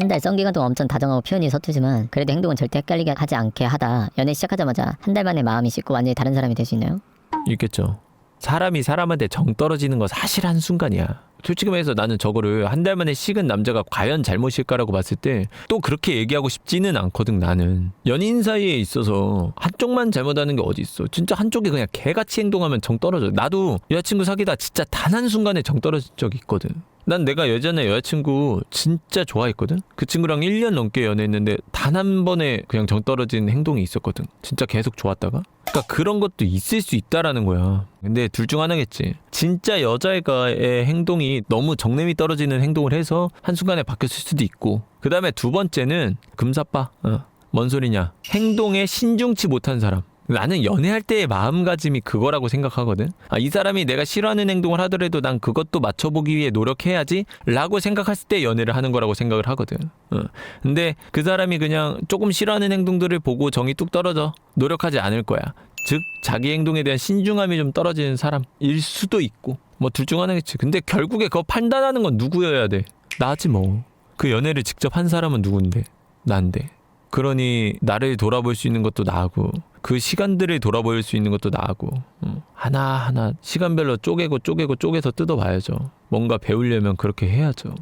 한달썬 기간 동안 엄청 다정하고 표현이 서투지만 그래도 행동은 절대 헷갈리게 하지 않게 하다 연애 시작하자마자 한 달 만에 마음이 식고 완전히 다른 사람이 될 수 있나요? 있겠죠. 사람이 사람한테 정 떨어지는 거 사실 한 순간이야. 솔직히 말해서 나는 저거를 한 달 만에 식은 남자가 과연 잘못일까라고 봤을 때 또 그렇게 얘기하고 싶지는 않거든 나는 연인 사이에 있어서 한쪽만 잘못하는 게 어디 있어 진짜 한쪽이 그냥 개같이 행동하면 정 떨어져 나도 여자친구 사귀다 진짜 단 한 순간에 정 떨어진 적이 있거든 난 내가 예전에 여자친구 진짜 좋아했거든 그 친구랑 1년 넘게 연애했는데 단 한 번에 그냥 정 떨어진 행동이 있었거든 진짜 계속 좋았다가 그러니까 그런 것도 있을 수 있다라는 거야. 근데 둘 중 하나겠지. 진짜 여자애가의 행동이 너무 정냄이 떨어지는 행동을 해서 한순간에 바뀌었을 수도 있고. 그 다음에 두 번째는 금사빠. 어. 뭔 소리냐. 행동에 신중치 못한 사람. 나는 연애할 때의 마음가짐이 그거라고 생각하거든. 아, 이 사람이 내가 싫어하는 행동을 하더라도 난 그것도 맞춰보기 위해 노력해야지 라고 생각했을 때 연애를 하는 거라고 생각을 하거든. 어. 근데 그 사람이 그냥 조금 싫어하는 행동들을 보고 정이 뚝 떨어져. 노력하지 않을 거야. 즉, 자기 행동에 대한 신중함이 좀 떨어지는 사람일 수도 있고. 뭐 둘 중 하나겠지. 근데 결국에 그거 판단하는 건 누구여야 돼? 나지 뭐. 그 연애를 직접 한 사람은 누군데? 난데. 그러니 나를 돌아볼 수 있는 것도 나고 그 시간들을 돌아볼 수 있는 것도 나고 어, 하나하나 시간별로 쪼개고 쪼개고 쪼개서 뜯어봐야죠. 뭔가 배우려면 그렇게 해야죠.